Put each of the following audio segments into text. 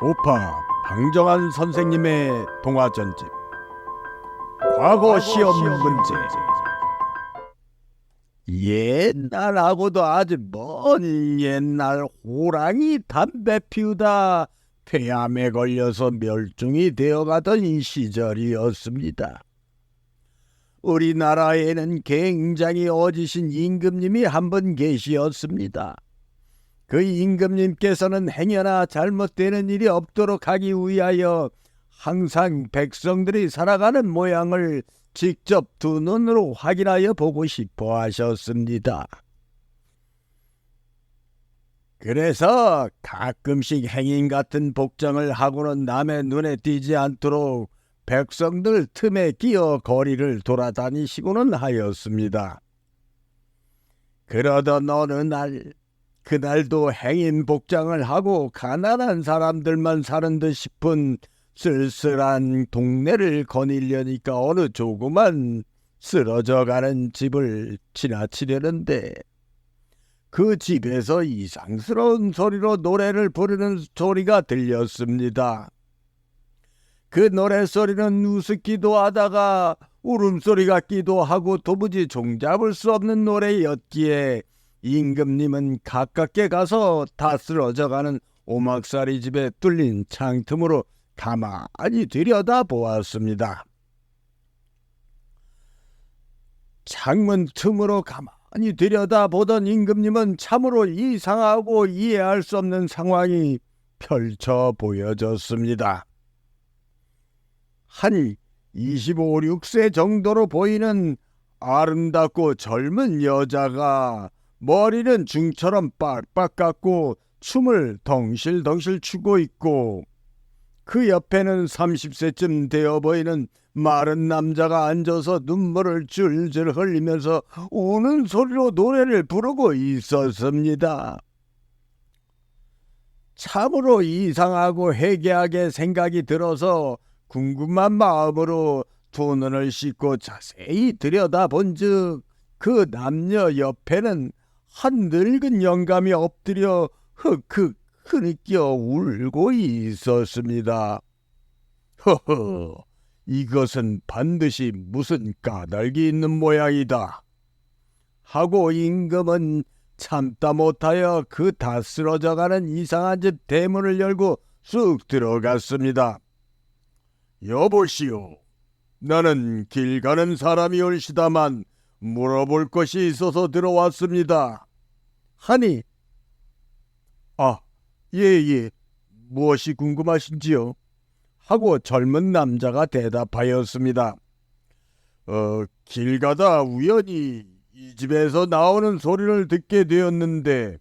우파 방정환 선생님의 동화 전집 과거 시험 문제 옛날하고도 아주 먼 옛날 호랑이 담배 피우다 폐암에 걸려서 멸종이 되어가던 이 시절이었습니다. 우리나라에는 굉장히 어지신 임금님이 한 분 계시었습니다. 그 임금님께서는 행여나 잘못되는 일이 없도록 하기 위하여 항상 백성들이 살아가는 모양을 직접 두 눈으로 확인하여 보고 싶어 하셨습니다. 그래서 가끔씩 행인 같은 복장을 하고는 남의 눈에 띄지 않도록 백성들 틈에 끼어 거리를 돌아다니시고는 하였습니다. 그러던 어느 날 그날도 행인 복장을 하고 가난한 사람들만 사는 듯 싶은 쓸쓸한 동네를 거닐려니까 어느 조그만 쓰러져가는 집을 지나치려는데 그 집에서 이상스러운 소리로 노래를 부르는 소리가 들렸습니다. 그 노래소리는 우습기도 하다가 울음소리 같기도 하고 도무지 종잡을 수 없는 노래였기에 임금님은 가깝게 가서 다 쓰러져가는 오막살이 집에 뚫린 창틈으로 가만히 들여다 보았습니다. 창문 틈으로 가만히 들여다 보던 임금님은 참으로 이상하고 이해할 수 없는 상황이 펼쳐 보여졌습니다. 한 25, 6세 정도로 보이는 아름답고 젊은 여자가 머리는 중처럼 빡빡 깎고 춤을 덩실덩실 추고 있고 그 옆에는 30세쯤 되어 보이는 마른 남자가 앉아서 눈물을 줄줄 흘리면서 우는 소리로 노래를 부르고 있었습니다. 참으로 이상하고 해괴하게 생각이 들어서 궁금한 마음으로 두 눈을 씻고 자세히 들여다본 즉 그 남녀 옆에는 한 늙은 영감이 엎드려 흑흑 흐느껴 울고 있었습니다. 허허, 이것은 반드시 무슨 까닭이 있는 모양이다. 하고 임금은 참다 못하여 그 다 쓰러져가는 이상한 집 대문을 열고 쑥 들어갔습니다. 여보시오, 나는 길 가는 사람이 올시다만 물어볼 것이 있어서 들어왔습니다. 하니, 아, 예, 예, 무엇이 궁금하신지요? 하고 젊은 남자가 대답하였습니다. 어, 길 가다 우연히 이 집에서 나오는 소리를 듣게 되었는데,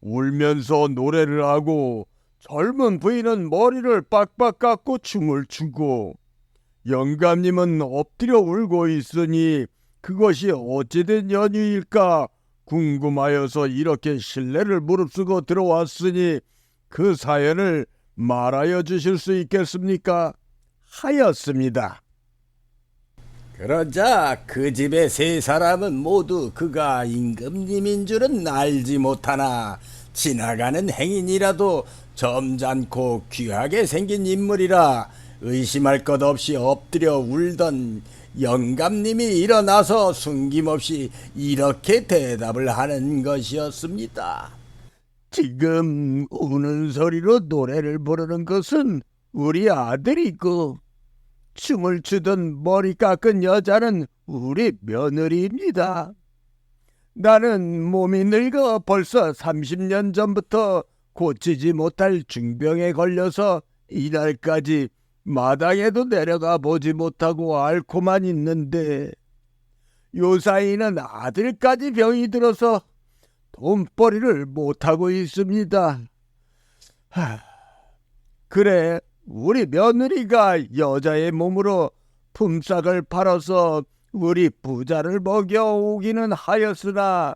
울면서 노래를 하고 젊은 부인은 머리를 빡빡 깎고 춤을 추고 영감님은 엎드려 울고 있으니 그것이 어찌된 연유일까 궁금하여서 이렇게 신뢰를 무릅쓰고 들어왔으니 그 사연을 말하여 주실 수 있겠습니까? 하였습니다. 그러자 그 집의 세 사람은 모두 그가 임금님인 줄은 알지 못하나 지나가는 행인이라도 점잖고 귀하게 생긴 인물이라 의심할 것 없이 엎드려 울던 영감님이 일어나서 숨김없이 이렇게 대답을 하는 것이었습니다. 지금 우는 소리로 노래를 부르는 것은 우리 아들이고 춤을 추던 머리 깎은 여자는 우리 며느리입니다. 나는 몸이 늙어 벌써 30년 전부터 고치지 못할 중병에 걸려서 이날까지 마당에도 내려가 보지 못하고 앓고만 있는데 요사이는 아들까지 병이 들어서 돈벌이를 못하고 있습니다. 하, 그래, 우리 며느리가 여자의 몸으로 품삯을 팔아서 우리 부자를 먹여오기는 하였으나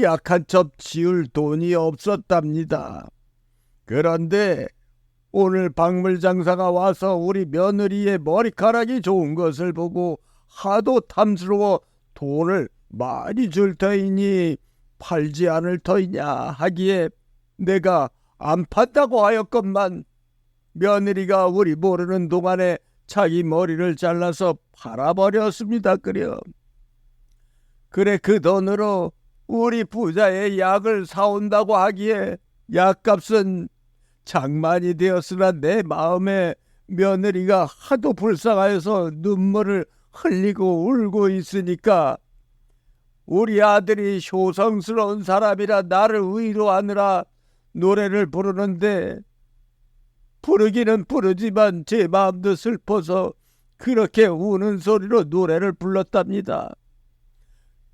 약한 첩 지을 돈이 없었답니다. 그런데 오늘 박물 장사가 와서 우리 며느리의 머리카락이 좋은 것을 보고 하도 탐스러워 돈을 많이 줄 터이니 팔지 않을 터이냐 하기에 내가 안 판다고 하였건만 며느리가 우리 모르는 동안에 자기 머리를 잘라서 팔아버렸습니다 그려. 그래 그 돈으로 우리 부자의 약을 사온다고 하기에 약값은 장만이 되었으나 내 마음에 며느리가 하도 불쌍하여서 눈물을 흘리고 울고 있으니까 우리 아들이 효성스러운 사람이라 나를 위로하느라 노래를 부르는데 부르기는 부르지만 제 마음도 슬퍼서 그렇게 우는 소리로 노래를 불렀답니다.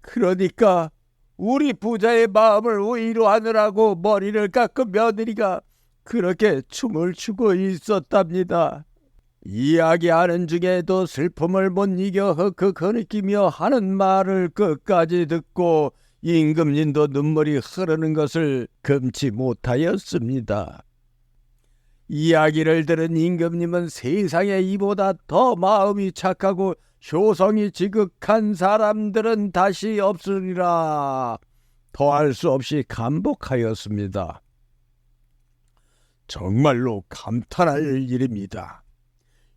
그러니까 우리 부자의 마음을 위로하느라고 머리를 깎은 며느리가 그렇게 춤을 추고 있었답니다. 이야기하는 중에도 슬픔을 못 이겨 흑흑 흐느끼며 하는 말을 끝까지 듣고 임금님도 눈물이 흐르는 것을 금치 못하였습니다. 이야기를 들은 임금님은 세상에 이보다 더 마음이 착하고 효성이 지극한 사람들은 다시 없으리라 더할 수 없이 감복하였습니다. 정말로 감탄할 일입니다.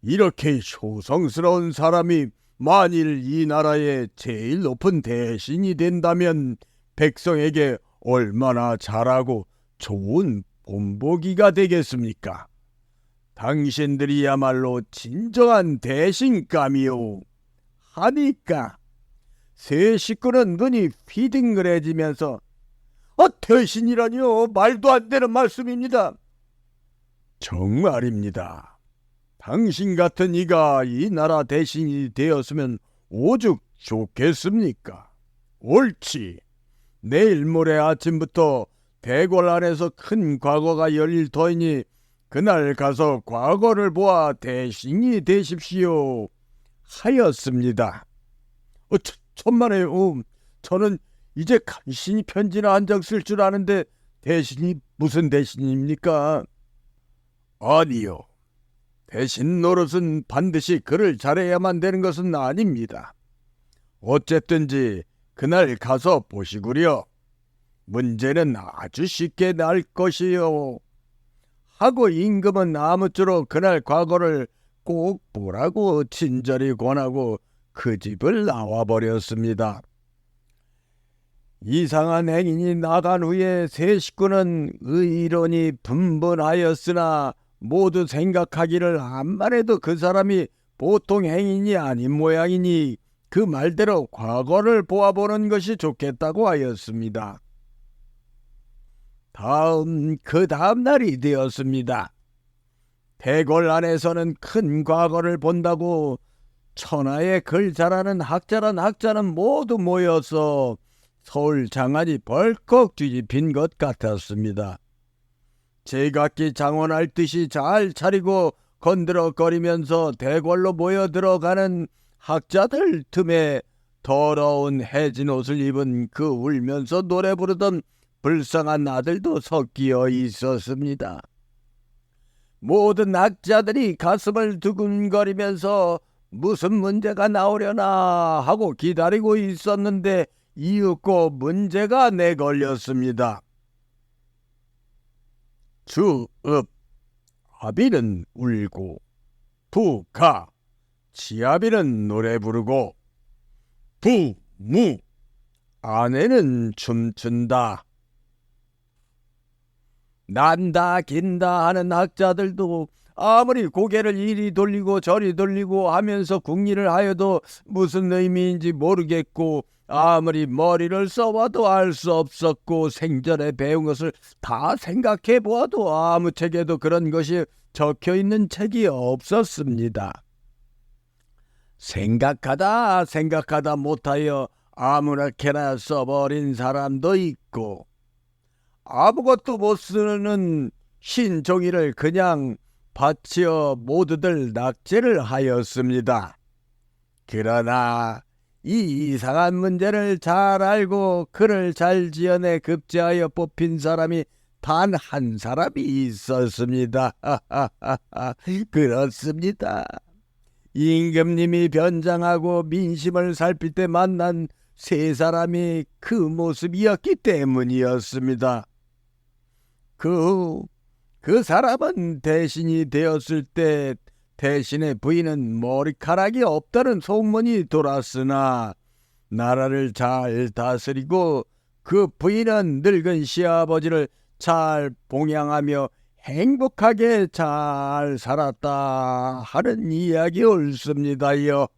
이렇게 효성스러운 사람이 만일 이 나라의 제일 높은 대신이 된다면 백성에게 얼마나 잘하고 좋은 본보기가 되겠습니까? 당신들이야말로 진정한 대신감이요. 하니까 세 식구는 눈이 휘둥그레지면서 아 대신이라니요 말도 안 되는 말씀입니다. 정말입니다. 당신 같은 이가 이 나라 대신이 되었으면 오죽 좋겠습니까? 옳지. 내일 모레 아침부터 대궐 안에서 큰 과거가 열릴 터이니 그날 가서 과거를 보아 대신이 되십시오. 하였습니다. 어, 천, 천만에 음, 저는 이제 간신히 편지나 한 장 쓸 줄 아는데 대신이 무슨 대신입니까? 아니요. 대신 노릇은 반드시 글을 잘해야만 되는 것은 아닙니다. 어쨌든지 그날 가서 보시구려. 문제는 아주 쉽게 날 것이요. 하고 임금은 아무쪼록 그날 과거를 꼭 보라고 친절히 권하고 그 집을 나와버렸습니다. 이상한 행인이 나간 후에 세 식구는 의론이 분분하였으나 모두 생각하기를 암만 해도 그 사람이 보통 행인이 아닌 모양이니 그 말대로 과거를 보아보는 것이 좋겠다고 하였습니다. 다음 그 다음 날이 되었습니다. 대궐 안에서는 큰 과거를 본다고 천하에 글 잘하는 학자란 학자는 모두 모여서 서울 장안이 벌컥 뒤집힌 것 같았습니다. 제각기 장원할 듯이 잘 차리고 건드럭거리면서 대궐로 모여 들어가는 학자들 틈에 더러운 해진 옷을 입은 그 울면서 노래 부르던 불쌍한 아들도 섞여 있었습니다. 모든 학자들이 가슴을 두근거리면서 무슨 문제가 나오려나 하고 기다리고 있었는데 이윽고 문제가 내걸렸습니다. 주읍 아비는 울고 부가 지아비는 노래 부르고 부무 아내는 춤춘다. 난다 긴다 하는 학자들도 아무리 고개를 이리 돌리고 저리 돌리고 하면서 궁리를 하여도 무슨 의미인지 모르겠고 아무리 머리를 써봐도 알 수 없었고 생전에 배운 것을 다 생각해 보아도 아무 책에도 그런 것이 적혀 있는 책이 없었습니다. 생각하다 생각하다 못하여 아무렇게나 써버린 사람도 있고 아무것도 못 쓰는 흰 종이를 그냥 바치어 모두들 낙제를 하였습니다. 그러나 이 이상한 문제를 잘 알고 글을 잘 지어내 급제하여 뽑힌 사람이 단 한 사람이 있었습니다. 그렇습니다. 임금님이 변장하고 민심을 살필 때 만난 세 사람이 그 모습이었기 때문이었습니다. 그 그 사람은 대신이 되었을 때 대신의 부인은 머리카락이 없다는 소문이 돌았으나 나라를 잘 다스리고 그 부인은 늙은 시아버지를 잘 봉양하며 행복하게 잘 살았다 하는 이야기 옳습니다요.